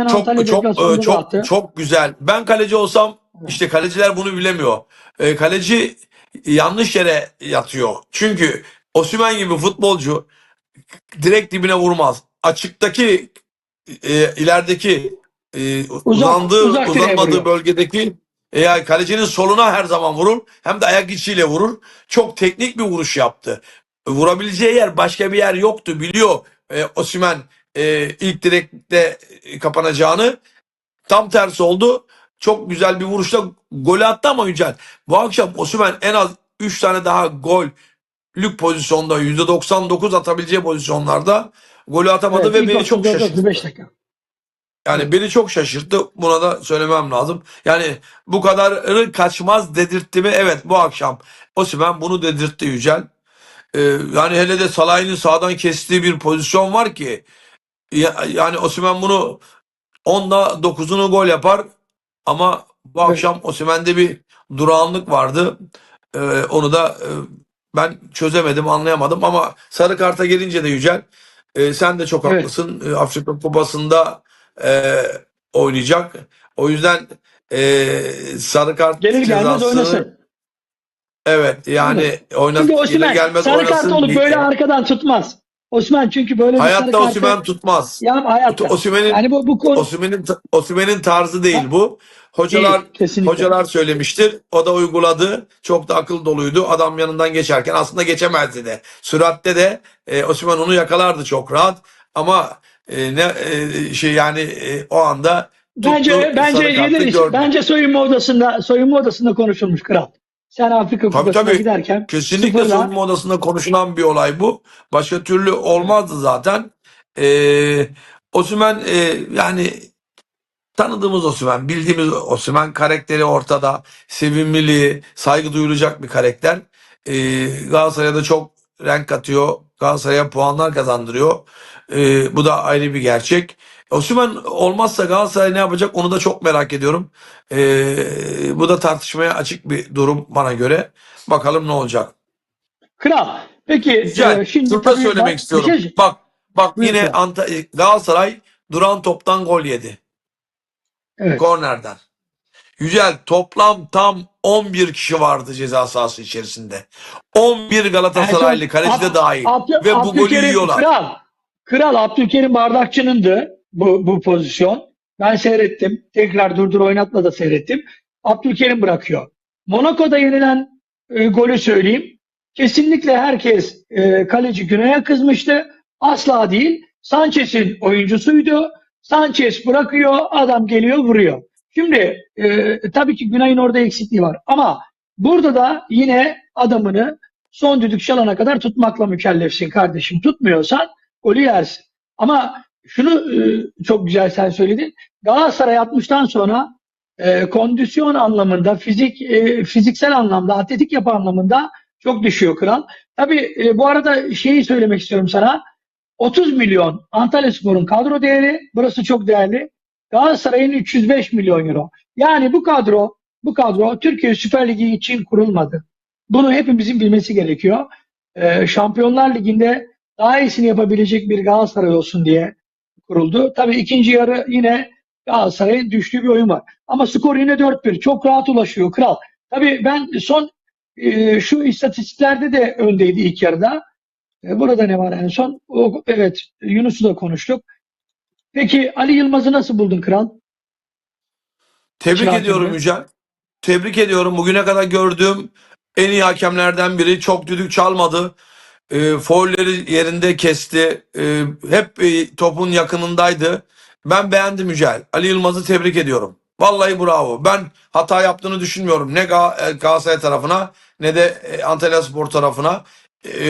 Hemen Çok çok e, çok attı. çok güzel. Ben kaleci olsam işte kaleciler bunu bilemiyor. E, kaleci yanlış yere yatıyor. Çünkü Osimhen gibi futbolcu direkt dibine vurmaz. Açıktaki e, ilerideki e, uzandığı uzak uzanmadığı bölgedeki e, kalecinin soluna her zaman vurur. Hem de ayak içiyle vurur. Çok teknik bir vuruş yaptı. Vurabileceği yer başka bir yer yoktu. Biliyor e, Osimhen e, ilk direkte kapanacağını. Tam tersi oldu. Çok güzel bir vuruşla gol attı ama Yücel. Bu akşam Osimhen en az 3 tane daha gollük pozisyonda %99 atabileceği pozisyonlarda golü atamadı Evet, ve beni çok 34, şaşırttı. 35 dakika. Yani beni çok şaşırttı. Buna da söylemem lazım. Yani bu kadarı kaçmaz dedirtti mi? Evet bu akşam Osimhen bunu dedirtti Yücel. Ee, yani hele de Salah'ın sağdan kestiği bir pozisyon var ki yani Osimhen bunu 10'da 9'unu gol yapar ama bu Evet. akşam Osimhen'de bir durağanlık vardı. Ee, onu da e, ben çözemedim, anlayamadım ama sarı karta gelince de Yücel e, sen de çok Evet. haklısın. E, Afrika Kupası'nda e, oynayacak. O yüzden e, sarı kart Gelir gelmez cezası oynasın. evet yani oynat Çünkü Osimhen gelmez sarı kart oynasın olup böyle arkadan tutmaz. Osman çünkü böyle bir sarı Hayatta kartı Osimhen tutmaz. ya hayatta. Osimhen'in Yani bu bu konu Osimhen'in Osimhen'in tarzı değil bu. Hocalar değil, kesinlikle. hocalar söylemiştir. O da uyguladı. Çok da akıl doluydu. Adam yanından geçerken aslında geçemezdi de. Süratte de e, Osimhen onu yakalardı çok rahat. Ama e, ne e, şey yani e, o anda tuttu, Bence bence gördü. bence soyunma odasında soyunma odasında konuşulmuş kral. Sen Afrika Tabii, Kupası'na tabii. giderken Kesinlikle sıfırla- soyunma odasında konuşulan bir olay bu. Başka türlü olmazdı zaten. Ee, Osimhen e, yani tanıdığımız Osimhen, bildiğimiz Osimhen karakteri ortada. Sevimliliği, saygı duyulacak bir karakter. Ee, Galatasaray'a da çok renk katıyor. Galatasaray'a puanlar kazandırıyor. Ee, bu da ayrı bir gerçek. Osimhen olmazsa Galatasaray ne yapacak onu da çok merak ediyorum. Ee, bu da tartışmaya açık bir durum bana göre. Bakalım ne olacak. Kral. Peki Güzel. e, şimdi tabii söylemek bak- istiyorum. şey- Bak bak Buyur yine. Anta- Galatasaray duran toptan gol yedi. evet. Kornerden. Yücel toplam tam 11 kişi vardı ceza sahası içerisinde. 11 Galatasaraylı kaleci de dahil. Abdü- Ve bu golü yiyorlar. Kral. Kral Abdülkerim Bardakçı'nındı bu, bu pozisyon. Ben seyrettim. Tekrar durdur oynatma da seyrettim. Abdülkerim bırakıyor. Monaco'da yenilen e, golü söyleyeyim. Kesinlikle herkes e, kaleci Güney'e kızmıştı. Asla değil. Sanchez'in oyuncusuydu. Sanchez bırakıyor. Adam geliyor vuruyor. Şimdi e, tabii ki Güney'in orada eksikliği var. Ama burada da yine adamını son düdük çalana kadar tutmakla mükellefsin kardeşim. Tutmuyorsan golü yersin. Ama şunu e, çok güzel sen söyledin. Galatasaray 60'tan sonra e, kondisyon anlamında, fizik e, fiziksel anlamda, atletik yapı anlamında çok düşüyor kral. Tabii e, bu arada şeyi söylemek istiyorum sana. 30 milyon Antalyaspor'un kadro değeri. Burası çok değerli. Galatasaray'ın 305 milyon euro. Yani bu kadro bu kadro Türkiye Süper Ligi için kurulmadı. Bunu hepimizin bilmesi gerekiyor. Ee, Şampiyonlar Ligi'nde daha iyisini yapabilecek bir Galatasaray olsun diye kuruldu. Tabii ikinci yarı yine Galatasaray'ın düştüğü bir oyun var. Ama skor yine 4-1. Çok rahat ulaşıyor kral. Tabii ben son e, şu istatistiklerde de öndeydi ilk yarıda. E, burada ne var en son? O, evet Yunus'u da konuştuk. Peki Ali Yılmaz'ı nasıl buldun kral? Tebrik Çırak ediyorum gibi. Yücel. Tebrik ediyorum. Bugüne kadar gördüğüm en iyi hakemlerden biri. Çok düdük çalmadı. E, faulleri yerinde kesti. E, hep e, topun yakınındaydı. Ben beğendim Yücel. Ali Yılmaz'ı tebrik ediyorum. Vallahi bravo. Ben hata yaptığını düşünmüyorum. Ne e, Galatasaray tarafına ne de e, Antalyaspor tarafına. E,